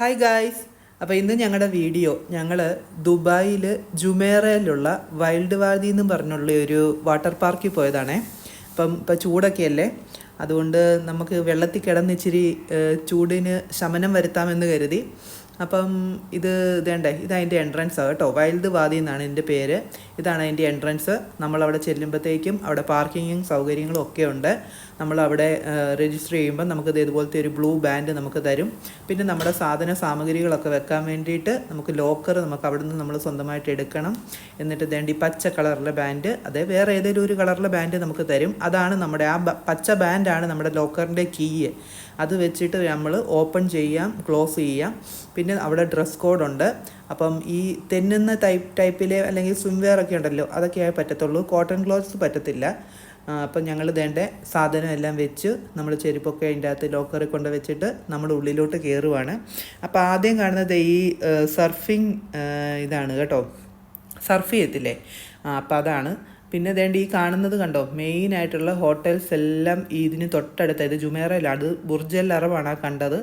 Hi guys അപ്പോൾ ഇന്ന് ഞങ്ങളുടെ വീഡിയോ ഞങ്ങൾ ദുബായിൽ ജുമേറയിലുള്ള വൈൽഡ് വാദി എന്ന് പറഞ്ഞുള്ള ഒരു വാട്ടർ പാർക്കിൽ പോയതാണേ. അപ്പം ഇപ്പം ചൂടൊക്കെയല്ലേ? അതുകൊണ്ട് നമുക്ക് വെള്ളത്തിൽ കിടന്നിച്ചിരി ചൂടിന് ശമനം വരുത്താമെന്ന് കരുതി. അപ്പം ഇത് ഇതേണ്ടേ ഇത് അതിന്റെ എൻട്രൻസ് കേട്ടോ. വൈൽഡ് വാദി എന്നാണ് എന്റെ പേര്. ഇതാണ് അതിന്റെ എൻട്രൻസ് നമ്മളവിടെ ചെല്ലുമ്പോഴത്തേക്കും അവിടെ പാർക്കിങ്ങും സൗകര്യങ്ങളും ഒക്കെ ഉണ്ട്. നമ്മളവിടെ രജിസ്റ്റർ ചെയ്യുമ്പോൾ നമുക്ക് ഇത് ഇതുപോലത്തെ ഒരു ബ്ലൂ ബാൻഡ് നമുക്ക് തരും. പിന്നെ നമ്മുടെ സാധന സാമഗ്രികളൊക്കെ വെക്കാൻ വേണ്ടിയിട്ട് നമുക്ക് ലോക്കർ നമുക്ക് അവിടെ നിന്ന് നമ്മൾ സ്വന്തമായിട്ട് എടുക്കണം. എന്നിട്ട് വേണ്ടി പച്ച കളറിലെ ബാൻഡ് അതെ വേറെ ഏതെങ്കിലും ഒരു കളറിലെ ബാൻഡ് നമുക്ക് തരും. അതാണ് നമ്മുടെ ആ പച്ച ബാൻഡാണ് നമ്മുടെ ലോക്കറിന്റെ കീ അത് വെച്ചിട്ട് നമ്മൾ ഓപ്പൺ ചെയ്യാം ക്ലോസ് ചെയ്യാം. പിന്നെ അവിടെ ഡ്രസ് കോഡുണ്ട് അപ്പം ഈ തെന്നുന്ന ടൈപ്പ് ടൈപ്പിലെ അല്ലെങ്കിൽ സ്വിംവെയർ ഒക്കെ ഉണ്ടല്ലോ അതൊക്കെയായി പറ്റത്തുള്ളൂ. കോട്ടൺ ക്ലോത്ത്സ് പറ്റത്തില്ല. അപ്പം ഞങ്ങൾ വേണ്ട സാധനം എല്ലാം വെച്ച്. നമ്മൾ ചെരുപ്പൊക്കെ അതിന്റെ അകത്ത് ലോക്കറിൽ കൊണ്ട് വെച്ചിട്ട് നമ്മൾ ഉള്ളിലോട്ട് കയറുവാണ് അപ്പോൾ ആദ്യം കാണുന്നത് ഈ സർഫിങ് ഇതാണ് കേട്ടോ. സർഫ് ചെയ്യത്തില്ലേ? അപ്പം അതാണ്. പിന്നെ വേണ്ട ഈ കാണുന്നത് കണ്ടോ? മെയിൻ ആയിട്ടുള്ള ഹോട്ടൽസ് എല്ലാം ഇതിന് തൊട്ടടുത്ത് ഇത് ജുമേറയിലാണ്. അത് ബുർജൽ അറബാണ് ആ കണ്ടത്.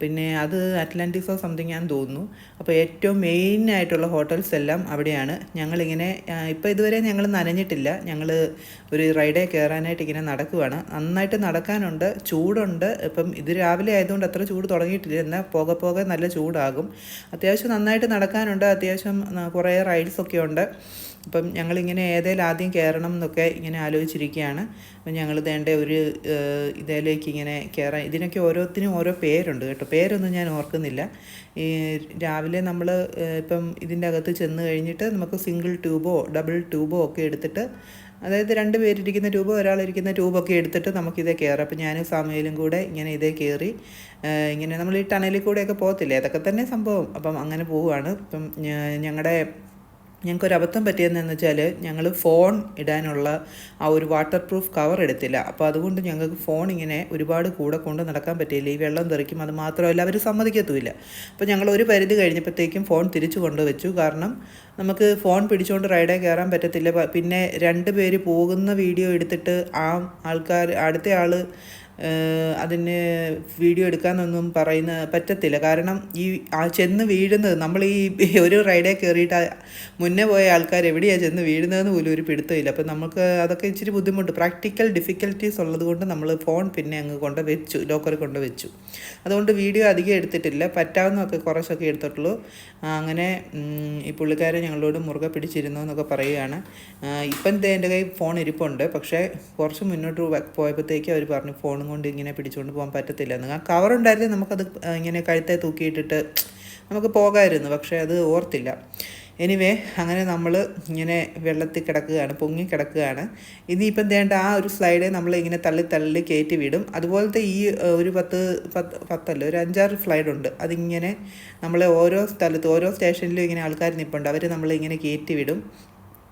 പിന്നെ അത് അറ്റ്ലാന്റിക്സോ സംതിങ് ആണെന്ന് തോന്നുന്നു. അപ്പോൾ ഏറ്റവും മെയിൻ ആയിട്ടുള്ള ഹോട്ടൽസ് എല്ലാം അവിടെയാണ്. ഞങ്ങളിങ്ങനെ ഇപ്പോൾ ഇതുവരെ ഞങ്ങൾ നനഞ്ഞിട്ടില്ല. ഞങ്ങൾ ഒരു റൈഡേ കയറാനായിട്ട് ഇങ്ങനെ നടക്കുവാണ്. നന്നായിട്ട് നടക്കാനുണ്ട്. ചൂടുണ്ട്. ഇപ്പം ഇത് രാവിലെ ആയതുകൊണ്ട് അത്ര ചൂട് തുടങ്ങിയിട്ടില്ല. എന്നാൽ പോകെ പോകെ നല്ല ചൂടാകും. അത്യാവശ്യം നന്നായിട്ട് നടക്കാനുണ്ട്. അത്യാവശ്യം കുറേ റൈഡ്സൊക്കെ ഉണ്ട്. അപ്പം ഞങ്ങളിങ്ങനെ ഏതേലും ആദ്യം കയറണം എന്നൊക്കെ ഇങ്ങനെ ആലോചിച്ചിരിക്കുകയാണ്. അപ്പം ഞങ്ങൾ വേണ്ട ഒരു ഇതിലേക്ക് ഇങ്ങനെ കയറാൻ ഇതിനൊക്കെ ഓരോത്തിനും ഓരോ പേരുണ്ട് കേട്ടോ. പേരൊന്നും ഞാൻ ഓർക്കുന്നില്ല. ഈ രാവിലെ നമ്മൾ ഇപ്പം ഇതിന്റെ അകത്ത് ചെന്ന് കഴിഞ്ഞിട്ട് നമുക്ക് സിംഗിൾ ട്യൂബോ ഡബിൾ ട്യൂബോ ഒക്കെ എടുത്തിട്ട് അതായത് രണ്ട് പേരിരിക്കുന്ന ട്യൂബോ ഒരാളിരിക്കുന്ന ട്യൂബൊക്കെ എടുത്തിട്ട് നമുക്കിതേ കയറാം. അപ്പം ഞാനും സാമയിലും കൂടെ ഇങ്ങനെ ഇതേ കയറി ഇങ്ങനെ നമ്മൾ ഈ ടണലിൽ കൂടെയൊക്കെ പോകത്തില്ലേ? അതൊക്കെ തന്നെ സംഭവം. അപ്പം അങ്ങനെ പോവുകയാണ്. ഇപ്പം ഞങ്ങളുടെ ഞങ്ങൾക്കൊരു അബദ്ധം പറ്റിയതെന്ന് വെച്ചാൽ ഞങ്ങൾ ഫോൺ ഇടാനുള്ള ആ ഒരു വാട്ടർ പ്രൂഫ് കവർ എടുത്തില്ല. അപ്പോൾ അതുകൊണ്ട് ഞങ്ങൾക്ക് ഫോൺ ഇങ്ങനെ ഒരുപാട് കൂടെ കൊണ്ട് നടക്കാൻ പറ്റിയില്ല. ഈ വെള്ളം തെറിക്കും അത് മാത്രമല്ല അവർ സമ്മതിക്കത്തുമില്ല. അപ്പോൾ ഞങ്ങൾ ഒരു പരിധി കഴിഞ്ഞപ്പോഴത്തേക്കും ഫോൺ തിരിച്ചു കൊണ്ടുവച്ചു. കാരണം നമുക്ക് ഫോൺ പിടിച്ചുകൊണ്ട് റൈഡേ കയറാൻ പറ്റത്തില്ല. പിന്നെ രണ്ട് പേര് പോകുന്ന വീഡിയോ എടുത്തിട്ട് ആ ആൾക്കാർ അടുത്ത ആൾ അതിന് വീഡിയോ എടുക്കാനൊന്നും പറയുന്ന പറ്റത്തില്ല. കാരണം ഈ ആ ചെന്ന് വീഴുന്നത് നമ്മൾ ഈ ഒരു റൈഡേ കയറിയിട്ട് മുന്നേ പോയ ആൾക്കാർ എവിടെയാണ് ചെന്ന് വീഴുന്നതെന്ന് പോലും ഒരു പിടുത്തമില്ല. അപ്പം നമുക്ക് അതൊക്കെ ഇച്ചിരി ബുദ്ധിമുട്ട്. പ്രാക്ടിക്കൽ ഡിഫിക്കൽറ്റീസ് ഉള്ളത് കൊണ്ട് നമ്മൾ ഫോൺ പിന്നെ അങ്ങ് കൊണ്ട് വെച്ചു ലോക്കറിൽ കൊണ്ട് വെച്ചു. അതുകൊണ്ട് വീഡിയോ അധികം എടുത്തിട്ടില്ല. പറ്റാവുന്നതൊക്കെ കുറച്ചൊക്കെ എടുത്തിട്ടുള്ളൂ. അങ്ങനെ ഈ പുള്ളിക്കാരെ ഞങ്ങളോട് മുറുകെ പിടിച്ചിരുന്നു എന്നൊക്കെ പറയുകയാണ്. ഇപ്പം എന്റെ കയ്യിൽ ഫോൺ ഇരിപ്പുണ്ട്. പക്ഷേ കുറച്ച് മുന്നോട്ട് പോയപ്പോഴത്തേക്ക് അവർ പറഞ്ഞു ഫോണും കൊണ്ട് ഇങ്ങനെ പിടിച്ചുകൊണ്ട് പോകാൻ പറ്റത്തില്ല ആ കവർ ഉണ്ടായിരുന്നു നമുക്കത് ഇങ്ങനെ കഴുത്തെ തൂക്കിയിട്ടിട്ട് നമുക്ക് പോകാമായിരുന്നു പക്ഷേ അത് ഓർത്തില്ല. എനിവേ അങ്ങനെ നമ്മൾ ഇങ്ങനെ വെള്ളത്തിൽ കിടക്കുകയാണ് പൊങ്ങി കിടക്കുകയാണ്. ഇനിയിപ്പം തേണ്ട ആ ഒരു സ്ലൈഡ് നമ്മൾ ഇങ്ങനെ തള്ളി തള്ളി കയറ്റി വിടും. അതുപോലത്തെ ഈ ഒരു പത്ത് പത്ത് പത്തല്ല ഒരു അഞ്ചാറ് സ്ലൈഡ് ഉണ്ട്. അതിങ്ങനെ നമ്മളെ ഓരോ സ്ഥലത്ത് ഓരോ സ്റ്റേഷനിലും ഇങ്ങനെ ആൾക്കാർ നിൽപ്പുണ്ട് അവർ നമ്മളിങ്ങനെ കയറ്റി വിടും.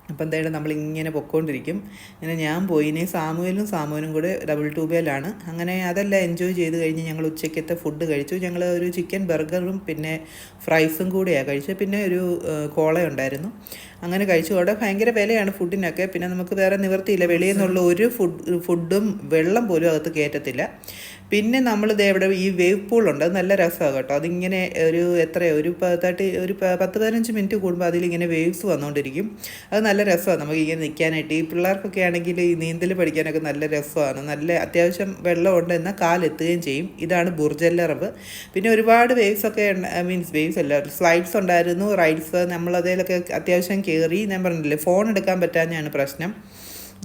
അപ്പം എന്തായാലും നമ്മളിങ്ങനെ പൊക്കോണ്ടിരിക്കും. അങ്ങനെ ഞാൻ പോയി. ഇനി സാമുവലും കൂടെ ഡബിൾ ട്യൂബേലാണ് അങ്ങനെ അതെല്ലാം എൻജോയ് ചെയ്ത് കഴിഞ്ഞ് ഞങ്ങൾ ഉച്ചയ്ക്കത്തെ ഫുഡ് കഴിച്ചു. ഞങ്ങൾ ഒരു ചിക്കൻ ബർഗറും പിന്നെ ഫ്രൈസും കൂടെയാണ് കഴിച്ചത്. പിന്നെ ഒരു കോള ഉണ്ടായിരുന്നു അങ്ങനെ കഴിച്ചു. അവിടെ ഭയങ്കര വിലയാണ് ഫുഡിനൊക്കെ പിന്നെ നമുക്ക് വേറെ നിവർത്തിയില്ല. വെളിയിൽ നിന്നുള്ള ഒരു ഫുഡ് ഫുഡും വെള്ളം പോലും അകത്ത് കയറ്റത്തില്ല. പിന്നെ നമ്മൾ ദേ ഇവിടെ ഈ വേവ് പൂളുണ്ട് അത് നല്ല രസമാണ് കേട്ടോ. അതിങ്ങനെ ഒരു എത്രയോ ഒരു തേർട്ടി ഒരു പത്ത് പതിനഞ്ച് മിനിറ്റ് കൂടുമ്പോൾ അതിലിങ്ങനെ വേവ്സ് വന്നുകൊണ്ടിരിക്കും അത് നല്ല രസമാണ്. നമുക്ക് ഇങ്ങനെ നിൽക്കാനായിട്ട് ഈ പിള്ളേർക്കൊക്കെ ആണെങ്കിൽ ഈ നീന്തൽ പഠിക്കാനൊക്കെ നല്ല രസമാണ്. നല്ല അത്യാവശ്യം വെള്ളമുണ്ട് എന്നാൽ കാലെത്തുകയും ചെയ്യും. ഇതാണ് ബുർജല്ലറവ് പിന്നെ ഒരുപാട് വേവ്സ് ഒക്കെ മീൻസ് വേവ്സ് അല്ല. സ്ലൈഡ്സ് ഉണ്ടായിരുന്നു. റൈഡ്സ് നമ്മളതിലൊക്കെ അത്യാവശ്യം കയറി ഞാൻ പറഞ്ഞില്ലേ ഫോൺ എടുക്കാൻ പറ്റാഞ്ഞാണ് പ്രശ്നം.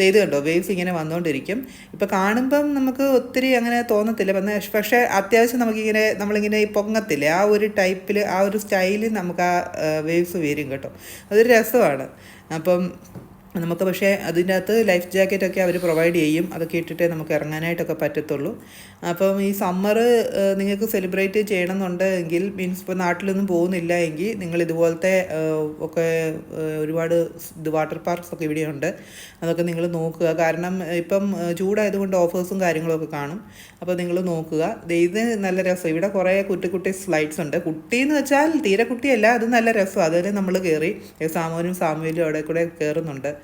ഇത് കണ്ടോ? വേവ്സ് ഇങ്ങനെ വന്നുകൊണ്ടിരിക്കും ഇപ്പോൾ കാണുമ്പം നമുക്ക് ഒത്തിരി അങ്ങനെ തോന്നത്തില്ല. പക്ഷേ അത്യാവശ്യം നമുക്കിങ്ങനെ നമ്മളിങ്ങനെ പൊങ്ങത്തില്ലേ? ആ ഒരു ടൈപ്പിൽ ആ ഒരു സ്റ്റൈലിൽ നമുക്ക് ആ വേവ്സ് വരും കേട്ടോ. അതൊരു രസമാണ്. അപ്പം നമുക്ക് പക്ഷേ അതിന്റെ അകത്ത് ലൈഫ് ജാക്കറ്റൊക്കെ അവർ പ്രൊവൈഡ് ചെയ്യും. അതൊക്കെ ഇട്ടിട്ടേ നമുക്ക് ഇറങ്ങാനായിട്ടൊക്കെ പറ്റത്തുള്ളൂ. അപ്പം ഈ സമ്മർ നിങ്ങൾക്ക് സെലിബ്രേറ്റ് ചെയ്യണമെന്നുണ്ടെങ്കിൽ മീൻസ് ഇപ്പോൾ നാട്ടിലൊന്നും പോകുന്നില്ല എങ്കിൽ നിങ്ങൾ ഇതുപോലത്തെ ഒക്കെ ഒരുപാട് ഇത് വാട്ടർ പാർക്സ് ഇവിടെയുണ്ട്. അതൊക്കെ നിങ്ങൾ നോക്കുക. കാരണം ഇപ്പം ചൂടായതുകൊണ്ട് ഓഫേഴ്സും കാര്യങ്ങളൊക്കെ കാണും. അപ്പോൾ നിങ്ങൾ നോക്കുക. ഇത് നല്ല രസം. ഇവിടെ കുറേ കുട്ടി കുട്ടി സ്ലൈഡ്സ് ഉണ്ട്. കുട്ടി എന്ന് വെച്ചാൽ തീരെ കുട്ടിയല്ല അത് നല്ല രസം. അതിൽ നമ്മൾ കയറി സാമൂനും സാമുവിലും അവിടെ കൂടെ കയറുന്നുണ്ട്.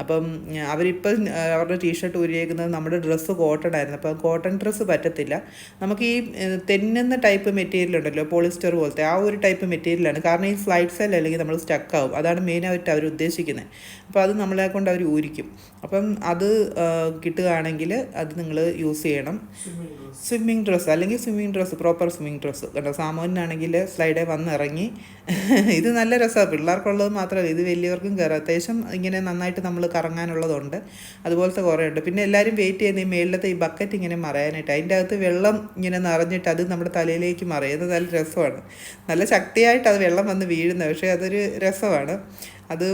അപ്പം അവരിപ്പം അവരുടെ ടീഷർട്ട് ഊരിയേക്കുന്നത് നമ്മുടെ ഡ്രസ്സ് കോട്ടൺ ആയിരുന്നു അപ്പം കോട്ടൺ ഡ്രസ്സ് പറ്റത്തില്ല. നമുക്ക് ഈ തെന്നുന്ന ടൈപ്പ് മെറ്റീരിയൽ ഉണ്ടല്ലോ പോളിസ്റ്റർ പോലത്തെ ആ ഒരു ടൈപ്പ് മെറ്റീരിയലാണ്. കാരണം ഈ സ്ലൈഡ് സെൽ അല്ലെങ്കിൽ നമ്മൾ സ്റ്റക്ക് ആവും അതാണ് മെയിനായിട്ട് അവർ ഉദ്ദേശിക്കുന്നത് അപ്പോൾ അത് നമ്മളെ കൊണ്ട് അവർ ഊരിക്കും. അപ്പം അത് കിട്ടുകയാണെങ്കിൽ അത് നിങ്ങൾ യൂസ് ചെയ്യണം. സ്വിമ്മിങ് ഡ്രസ്സ് അല്ലെങ്കിൽ swimming dress proper swimming dress. കേട്ടോ സാമോനാണെങ്കിൽ സ്ലൈഡേ വന്നിറങ്ങി. ഇത് നല്ല രസമാണ്. പിള്ളേർക്കുള്ളത് മാത്രമല്ല ഇത് വലിയവർക്കും കയറാം അത്യാവശ്യം ഇങ്ങനെ നന്നായിട്ട് നമ്മൾ കറങ്ങാനുള്ളതുണ്ട്. അതുപോലത്തെ കുറേ ഉണ്ട് പിന്നെ എല്ലാവരും വെയിറ്റ് ചെയ്യുന്ന ഈ മേളിലത്തെ ഈ ബക്കറ്റ് ഇങ്ങനെ മറയാനായിട്ട്. അതിന്റെ അകത്ത് വെള്ളം ഇങ്ങനെ നിറഞ്ഞിട്ട് അത് നമ്മുടെ തലയിലേക്ക് മറയുന്നത് നല്ല രസമാണ്. നല്ല ശക്തിയായിട്ട് അത് വെള്ളം വന്ന് വീഴുന്നത് പക്ഷേ അതൊരു രസമാണ്. അത്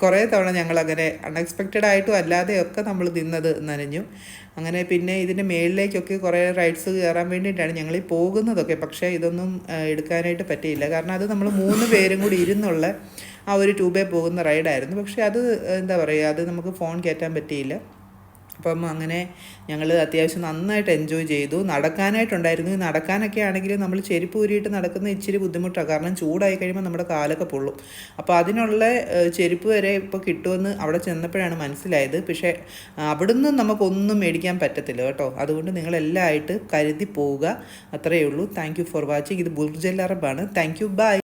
കുറേ തവണ ഞങ്ങളങ്ങനെ അൺഎക്സ്പെക്റ്റഡ് ആയിട്ടും അല്ലാതെയൊക്കെ നമ്മൾ നിന്നത് നനഞ്ഞു. അങ്ങനെ പിന്നെ ഇതിന്റെ മേളിലേക്കൊക്കെ കുറേ റൈഡ്സ് കയറാൻ വേണ്ടിയിട്ടാണ് ഞങ്ങൾ ഈ പോകുന്നതൊക്കെ. പക്ഷേ ഇതൊന്നും എടുക്കാനായിട്ട് പറ്റിയില്ല. കാരണം അത് നമ്മൾ മൂന്ന് പേരും കൂടി ഇരുന്നുള്ള ആ ഒരു ട്യൂബേ പോകുന്ന റൈഡായിരുന്നു. പക്ഷേ അത് എന്താ പറയുക അത് നമുക്ക് ഫോൺ കയറ്റാൻ പറ്റിയില്ല. അപ്പം അങ്ങനെ ഞങ്ങൾ അത്യാവശ്യം നന്നായിട്ട് എൻജോയ് ചെയ്തു. നടക്കാനായിട്ടുണ്ടായിരുന്നു. ഈ നടക്കാനൊക്കെ ആണെങ്കിൽ നമ്മൾ ചെരുപ്പ് ഊരിയിട്ട് നടക്കുന്ന ഇച്ചിരി ബുദ്ധിമുട്ടാണ് കാരണം ചൂടായി കഴിയുമ്പോൾ നമ്മുടെ കാലൊക്കെ പൊള്ളും. അപ്പോൾ അതിനുള്ള ചെരുപ്പ് വരെ ഇപ്പോൾ കിട്ടുമെന്ന് അവിടെ ചെന്നപ്പോഴാണ് മനസ്സിലായത്. പക്ഷേ അവിടുന്ന് നമുക്കൊന്നും മേടിക്കാൻ പറ്റത്തില്ല കേട്ടോ. അതുകൊണ്ട് നിങ്ങളെല്ലാം ആയിട്ട് കരുതി പോവുക. അത്രയേ ഉള്ളൂ. താങ്ക് യു ഫോർ വാച്ചിങ് ഇത് ബുർജൽ അറബാണ് താങ്ക് യു ബൈ